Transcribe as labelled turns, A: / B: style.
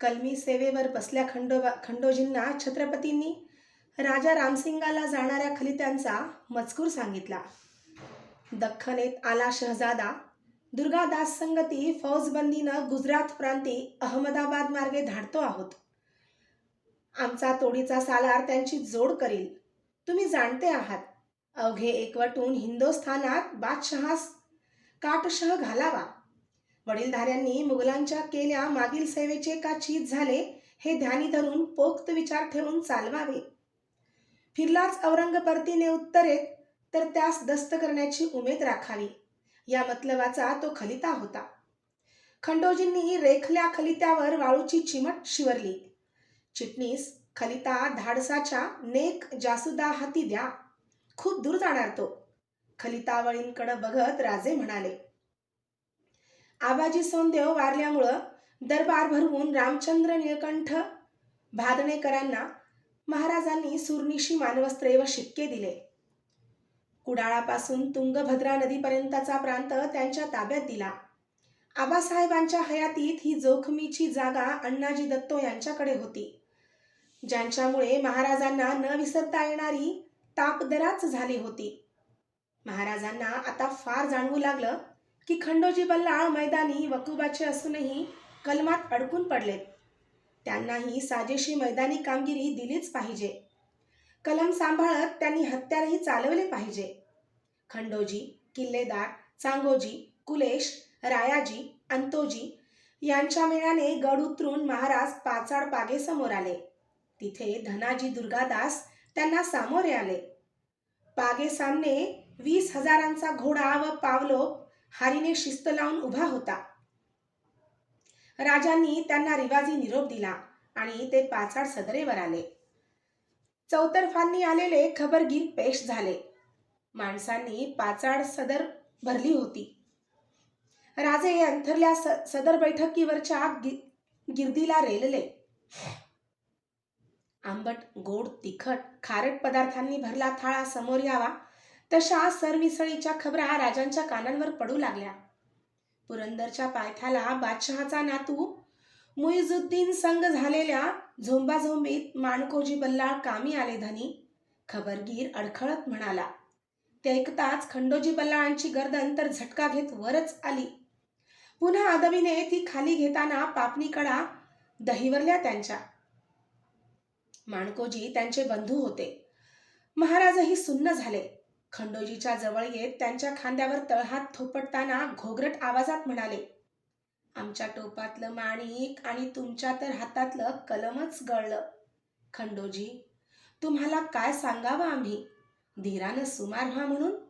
A: कलमी सेवेवर बसल्या खंडोबा खंडोजींना छत्रपतींनी राजा रामसिंगाला जाणाऱ्या खलित्यांचा मजकूर सांगितला. दख्खनेत आला शहजादा. दुर्गादास संगती फौजबंदीनं गुजरात प्रांती अहमदाबाद मार्गे धाडतो आहोत. आमचा तोडीचा सालार त्यांची जोड करील. तुम्ही जाणते आहात. अवघे एकवटून हिंदुस्थानात बादशहास काटशह घालावा. वडीलधाऱ्यांनी मुघलांच्या केल्या मागील सेवेचे का चीज झाले हे ध्यानी धरून पोक्त विचार ठेवून चालवावे. फिरलाच औरंग परतीने उत्तरेत तर त्यास दस्त करण्याची उमेद राखावी. या मतलबाचा तो खलिता होता. खंडोजींनी रेखल्या खलित्यावर वाळूची चिमट शिवरली. चिटणीस खलिता धाडसाच्या नेक जासुदा हाती द्या. खूप दूर जाणार तो. खलितावळींकडं बघत राजे म्हणाले आबाजी सोनदेव वारल्यामुळं दरबार भरवून रामचंद्र निळकंठ भादणेकरांना महाराजांनी सुरनिशी मानवस्त्रे व शिक्के दिले. कुडाळापासून तुंगभद्रा नदीपर्यंतचा प्रांत त्यांच्या ताब्यात दिला. आबासाहेबांच्या हयातीत ही जोखमीची जागा अण्णाजी दत्तो यांच्याकडे होती. ज्यांच्यामुळे महाराजांना न विसरता येणारी तापदराच झाली होती. महाराजांना आता फार जाणवू लागलं की खंडोजी बल्लाळ मैदानी वकुबाचे असूनही कलमात अडकून पडलेत. त्यांनाही साजेशी मैदानी कामगिरी दिलीच पाहिजे. कलम सांभाळत त्यांनी हत्यारही चालवले पाहिजे. खंडोजी किल्लेदार चांगोजी कुलेश रायाजी अंतोजी यांच्या मेळाने गड उतरून महाराज पाचाड पागेसमोर आले. तिथे धनाजी दुर्गादास त्यांना सामोरे आले. पागे सामने वीस हजारांचा घोडा व पावलोप हारीने शिस्त लावून उभा होता. राजांनी त्यांना रिवाजी निरोप दिला आणि ते पाचाड सदरेवर आले. चौतर्फांनी आलेले खबरगीर पेश झाले. माणसांनी पाचाड सदर भरली होती. राजे अंथरल्या स- सदर बैठकीवरच्या गि- गिर्दीला रेलले. आंबट गोड तिखट खारट पदार्थांनी भरला थाळा समोर यावा. तशा सरमिसळीच्या खबरा राजांच्या कानांवर पडू लागल्या. पुरंदरच्या पायथ्याला बादशहाचा नातू मुईजुद्दीन संग झालेल्या झोंबाझोंबीत माणकोजी बल्लाळ कामी आले धनी खबरगीर अडखळत म्हणाला ते ऐकताच खंडोजी बल्लाळांची गर्दन तर झटका घेत वरच आली. पुन्हा अदबीने ती खाली घेताना पापणीकडा दहिवरल्या त्यांच्या. माणकोजी त्यांचे बंधू होते. महाराजही सुन्न झाले. खंडोजीच्या जवळ येत त्यांच्या खांद्यावर तळहात थोपटताना घोगरट आवाजात म्हणाले आमच्या टोपातलं माणिक आणि तुमच्या तर हातातलं कलमच गळलं. खंडोजी तुम्हाला काय सांगावं आम्ही? धीरानं सुमार व्हा म्हणून